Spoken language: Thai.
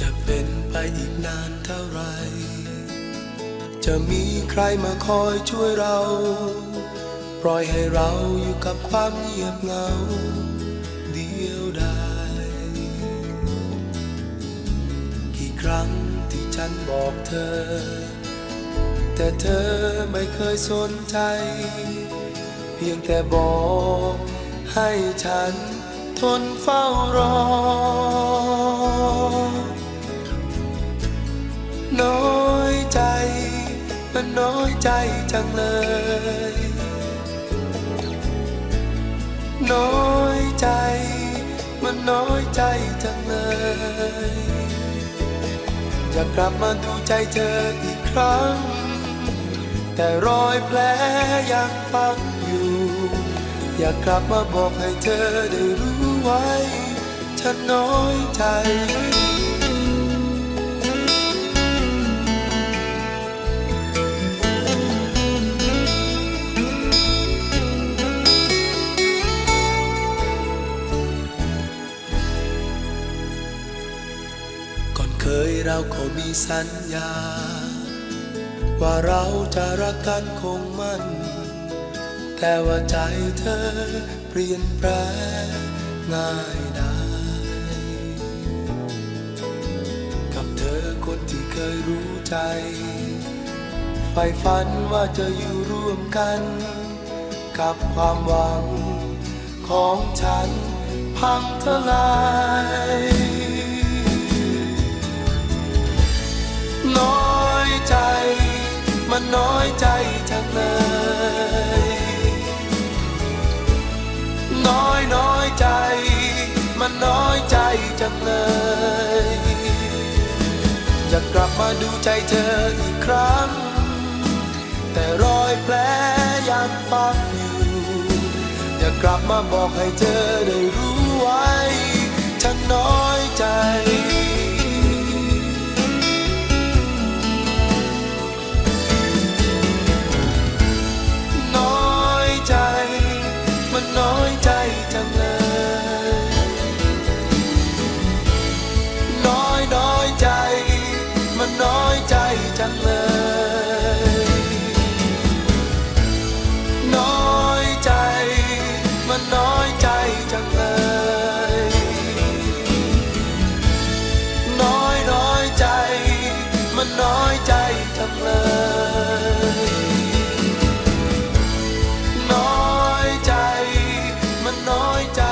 จะเป็นไปอีกนานเท่าไร จะมีใครมาคอยช่วยเรา ปล่อยให้เราอยู่กับความเงียบเหงา เดียวดายกี่ครั้งที่ฉันบอกเธอ แต่เธอไม่เคยสนใจ เพียงแต่บอกให้ฉันทนเฝ้ารอ น้อยใจจังเลย น้อยใจ มันน้อยใจจังเลยอยากกลับมาดูใจเธออีกครั้ง แต่รอยแผลยังฝังอยู่ อยากกลับมาบอกให้เธอได้รู้ไว้ ฉันน้อยใจ ยเราก็มีสัญญา ว่าเราจะรักกันคงมั่น แต่ว่าใจเธอเปลี่ยนแปลงง่ายได้กับเธอคนที่เคยรู้ใจไฟฝันว่าจะอยู่ร่วมกัน กับความหวังของฉันพังทลาย น้อยใจจังเลย น้อยน้อยใจ มันน้อยใจจังเลยจะกกลับมาดูใจเธออีกครั้ง แต่รอยแผลยังฝังอยู่อยากกลับมาบอกให้เธอได้รู้ จังเลย น้อยใจ มันน้อยใจจังเลย น้อยน้อยใจ มันน้อยใจจังเลย น้อยใจ มันน้อยใจ